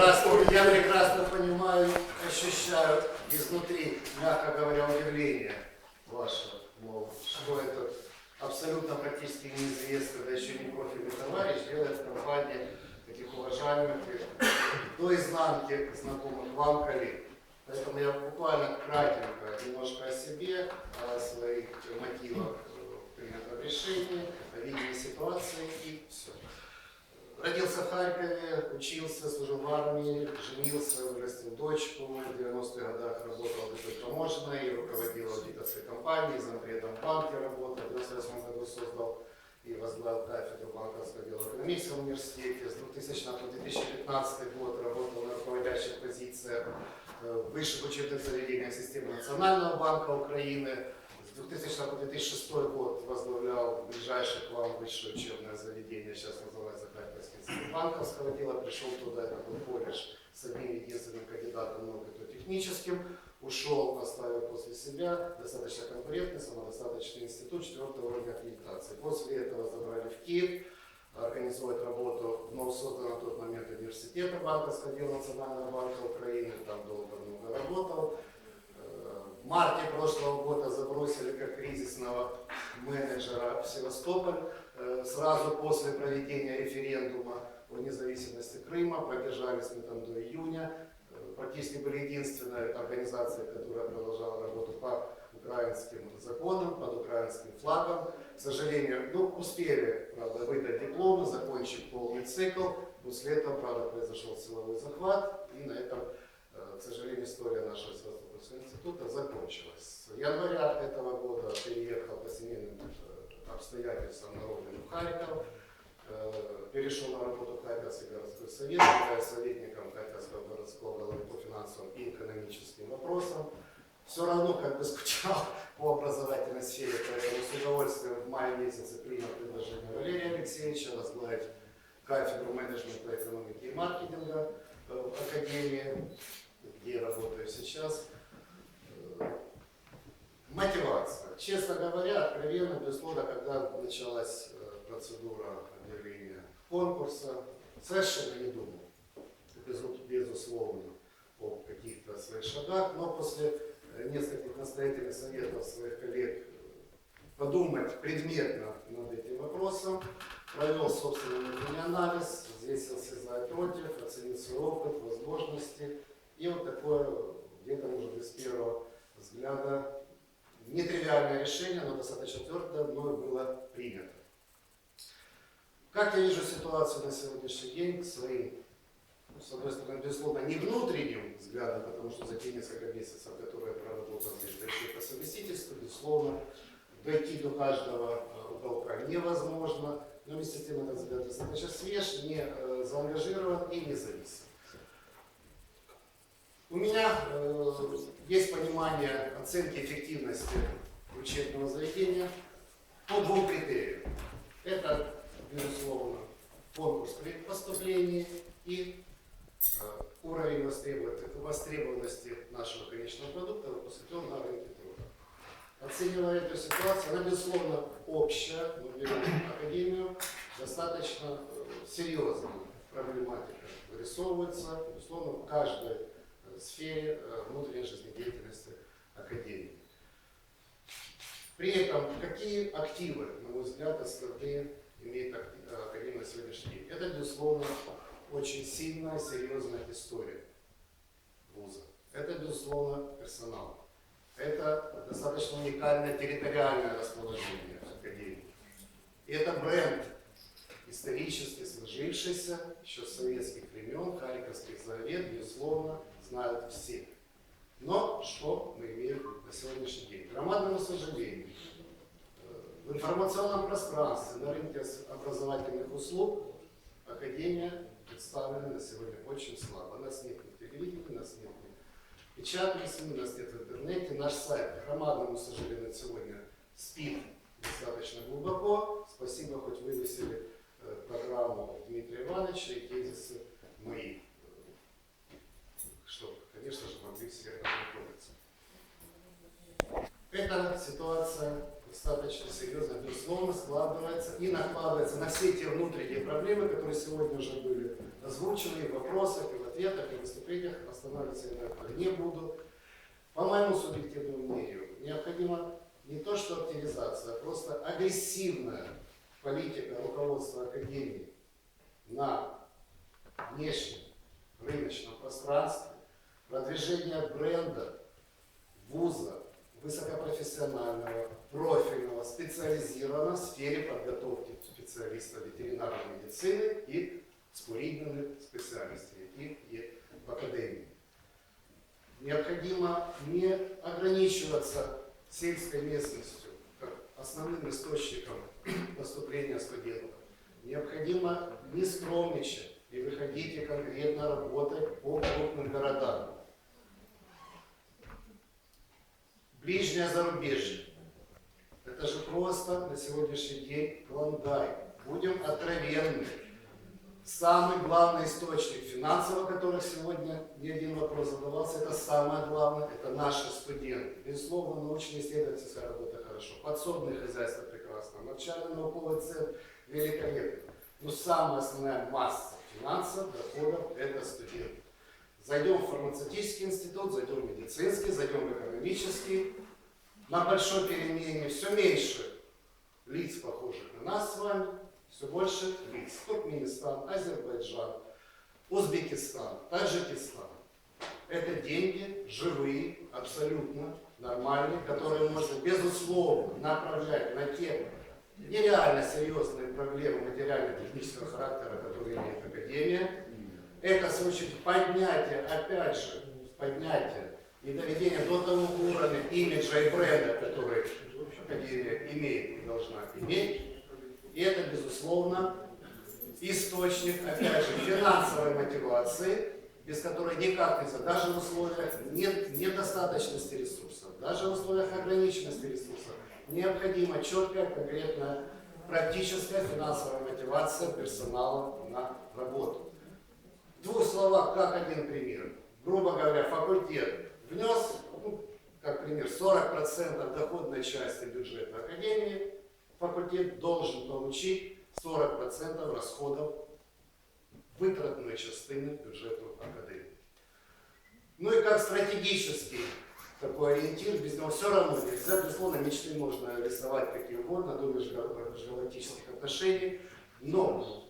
Здравствуйте, я прекрасно понимаю, ощущаю изнутри, мягко говоря, удивление ваше, мол, что это абсолютно практически неизвестный, да еще не профильный товарищ делает компании таких уважаемых и до изнанки знакомых вам коллег. Поэтому я буквально кратенько немножко о себе, о своих мотивах э, принятого решения, о видении ситуации и все. Родился в Харькове, учился, служил в армии, женился, вырастил дочку. В 90-х годах работал в таможенной, руководил аудиторской компанией, зампредом в банке работал. В 98 году создал и возглавил кафедру банковского дела в экономическом университете. С 2000 по 2015 год работал на руководящих позициях э, в высших учебных заведениях системы Национального банка Украины. С 2000 по 2006 год возглавлял ближайшее к вам высшее учебное заведение, сейчас называется банковского дела. Пришел туда, это был колледж с одним единственным кандидатом, но кто техническим. Ушел, оставил после себя достаточно конкурентный, самодостаточный институт четвертого уровня аккредитации. После этого забрали в Киев, организовать работу в новосозданном на тот момент университета банковского дела Национального банка Украины. Там долго много работал. Э, В марте прошлого года забросили как кризисного менеджера в Севастополь. Э, Сразу после проведения референдума о независимости Крыма, продержались мы там до июня. Э, Практически были единственной организацией, которая продолжала работу по украинским законам, под украинским флагом. К сожалению, ну, успели, правда, выдать дипломы, закончить полный цикл. После этого, правда, произошел силовой захват, и на этом Э, К сожалению, история нашего Севастопольского института закончилась. С января этого года переехал по семейным э, обстоятельствам на родину в Харьков, перешел на работу в Харьковский городской совет, являясь советником Харьковского городского головы по финансовым и экономическим вопросам. Все равно как бы скучал по образовательной сфере, поэтому с удовольствием в мае месяце принял предложение Валерия Алексеевича возглавить кафедру менеджмента экономики и маркетинга э, в Академии, где я работаю сейчас. Э, Мотивация. Честно говоря, откровенно, безусловно, когда началась э, процедура объявления конкурса, совершенно не думал, безу- безусловно, о каких-то своих шагах, но после э, нескольких настоятельных советов своих коллег э, подумать предметно над этим вопросом, провел собственный внутренний анализ, взвесился за и против, оценил свой опыт, возможности. И вот такое, где-то, может быть, с первого взгляда, нетривиальное решение, но достаточно твердое, мною было принято. Как я вижу ситуацию на сегодняшний день своим, ну, с одной стороны, безусловно, не внутренним взглядом, потому что за те несколько месяцев, которые я проработал здесь, дойти по совместительству, безусловно, дойти до каждого э, уголка невозможно, но вместе с тем этот взгляд достаточно свеж, не э, заангажирован и независим. У меня э, есть понимание оценки эффективности учебного заведения по двум критериям. Это, безусловно, конкурс при поступлении и э, уровень востребованности, нашего конечного продукта выпускников на рынке труда. Оценивая эту ситуацию, она, безусловно, общая, мы берем академию, достаточно э, серьезная проблематика вырисовывается, безусловно, в каждой э, сфере внутренней жизнедеятельности академии. При этом, какие активы, на мой взгляд, основные имеет ак- Академия сегодняшний день? Это, безусловно, очень сильная, серьезная история вуза. Это, безусловно, персонал. Это достаточно уникальное территориальное расположение Академии. И это бренд, исторически сложившийся еще с советских времен, Харьковский завет, безусловно, знают все. Но что мы имеем на сегодняшний день? К громадному сожалению, э, в информационном пространстве, на рынке образовательных услуг Академия представлена на сегодня очень слабо. Нас нет ни в телевидении, нас нет ни в печатной СМИ, нас нет в интернете. Наш сайт, громадному сожалению, сегодня спит достаточно глубоко. Спасибо, хоть вывесили э, программу Дмитрия Ивановича и тезисы мои. Э, Что, конечно же, могли все ознакомиться. Эта ситуация достаточно серьезно, безусловно, складывается и накладывается на все те внутренние проблемы, которые сегодня уже были озвучены и в вопросах, и в ответах. останавливаться я на этом не буду. По моему субъективному мнению, необходима не то что активизация, а просто агрессивная политика руководства Академии на внешнем рыночном пространстве, продвижение бренда, вуза, высокопрофессионального, профильного, специализированного в сфере подготовки специалистов ветеринарной медицины и с курительными специальностями и, и в академии. Необходимо не ограничиваться сельской местностью как основным источником поступления студентов. Необходимо не скромничать и выходить конкретно работать по крупным городам. Ближнее зарубежье. Это же просто на сегодняшний день клондайк. Будем откровенны. Самый главный источник финансов, о которых сегодня ни один вопрос задавался, это самое главное, это наши студенты. Безусловно, научно-исследовательская работа хорошо, подсобное хозяйство прекрасно, начально-науковый центр великолепно. Но самая основная масса финансов, доходов – это студенты. Зайдем в фармацевтический институт, зайдем в медицинский, зайдем в экономический. На большой перемене все меньше лиц, похожих на нас с вами, все больше лиц. Туркменистан, Азербайджан, Узбекистан, Таджикистан. Это деньги живые, абсолютно нормальные, которые можно безусловно направлять на те нереально серьезные проблемы материально-технического характера, которые имеет Академия. Это, в свою очередь, поднятие, опять же, поднятие и доведение до того уровня имиджа и бренда, который Академия имеет и должна иметь. И это, безусловно, источник, опять же, финансовой мотивации, без которой никак нельзя, даже в условиях нет, недостаточности ресурсов, даже в условиях ограниченности ресурсов, необходима четкая, конкретная, практическая финансовая мотивация персонала на работу. В двух словах, как один пример. Грубо говоря, факультет внес, ну, как пример, 40% доходной части бюджета Академии, факультет должен получить 40% расходов витратної частини бюджету Академии. Ну и как стратегический такой ориентир, без него все равно нельзя, безусловно, мечты можно рисовать какие угодно, до межгалактических отношений, но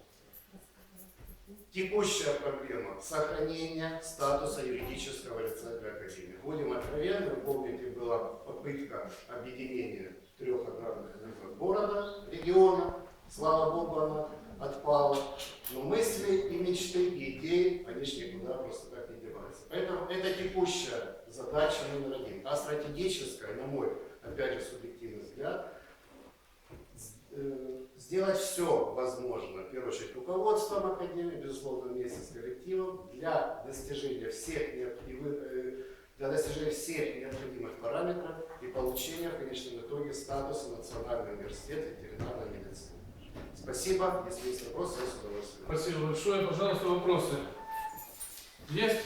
текущая проблема сохранения статуса юридического лица для Академии. Будем откровенны, помните, была попытка объединения трех аграрных рынков города, региона, слава богу, она отпала, но мысли и мечты, и идеи, они же никуда просто так не деваются. Поэтому это текущая задача номер один. А стратегическая, на мой, опять же, субъективный взгляд, э, сделать все возможное, в первую очередь, руководством Академии, безусловно, вместе с коллективом, для достижения всех, необ- и вы- э, для достижения всех необходимых параметров и получения в конечном итоге статуса Национального университета ветеринарной медицины. Спасибо. Если есть вопросы, я с удовольствием. Спасибо большое. Пожалуйста, вопросы. Есть?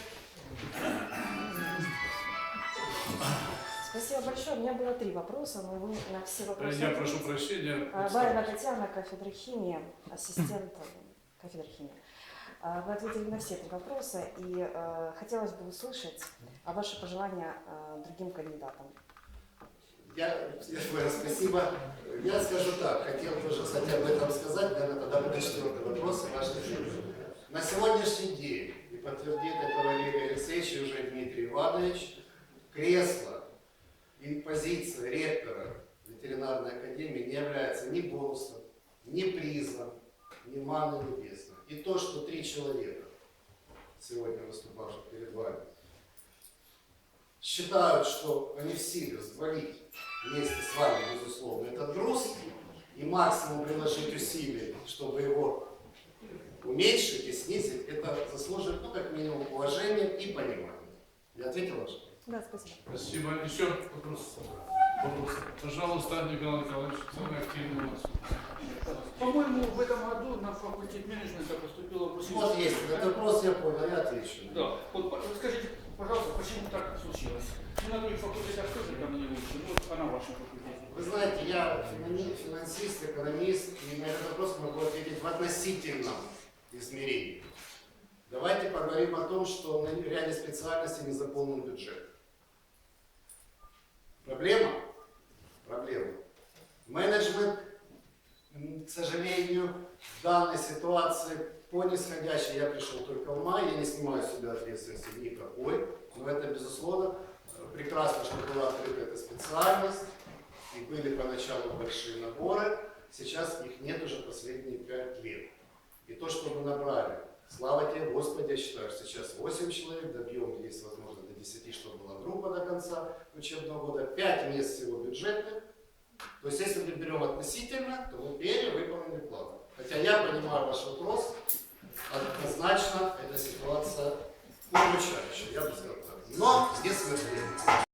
Спасибо большое. У меня было три вопроса, но вы на все вопросы... Я прошу прощения. А, Барина Татьяна, кафедра химии, ассистент кафедры химии. А, Вы ответили на все три вопроса, и э, хотелось бы услышать а ваши пожелания э, другим кандидатам. Я, большое спасибо. Я скажу так, хотел тоже, кстати, об этом сказать, наверное, тогда будет четвертый вопрос и ваш ответ. На сегодняшний день, и подтвердит это Валерий Алексеевич и уже Дмитрий Иванович, кресло и позиция ректора ветеринарной академии не является ни бонусом, ни призом, ни маной небесной. И то, что три человека, сегодня выступавших перед вами, считают, что они в силе взвалить вместе с вами, безусловно, этот груз и максимум приложить усилий, чтобы его уменьшить и снизить, это заслуживает, ну, как минимум, уважения и понимания. Я ответил ваш? Да, спасибо. Спасибо. Еще вопрос? Пожалуйста, Николай Николаевич, самый активный у нас. По-моему, в этом году на факультет менеджмента поступило 80... Вот есть этот вопрос, я понял, я отвечу. Да. Вот скажите, пожалуйста, почему так случилось? Ну, на других факультетах тоже там не лучше, ну, вот а на вашем факультете? Вы знаете, я финансист, экономист, и на этот вопрос могу ответить в относительном измерении. Давайте поговорим о том, что на ряде специальностей не заполнен бюджет. Проблема? Проблема. Менеджмент, к сожалению, в данной ситуации по нисходящей я пришел только в мае, я не снимаю с себя ответственности никакой, но это безусловно прекрасно, что была открыта эта специальность, и были поначалу большие наборы, сейчас их нет уже последние пять лет. И то, что мы набрали, слава тебе, Господи, я считаю, что сейчас 8 человек, добьем, есть возможность до 10, чтобы была группа до конца учебного года, 5 мест всего бюджетных. То есть, если мы берем относительно, то мы перевыполнили план. Хотя я понимаю ваш вопрос, однозначно эта ситуация удручающая, я бы сказал так. Но здесь мы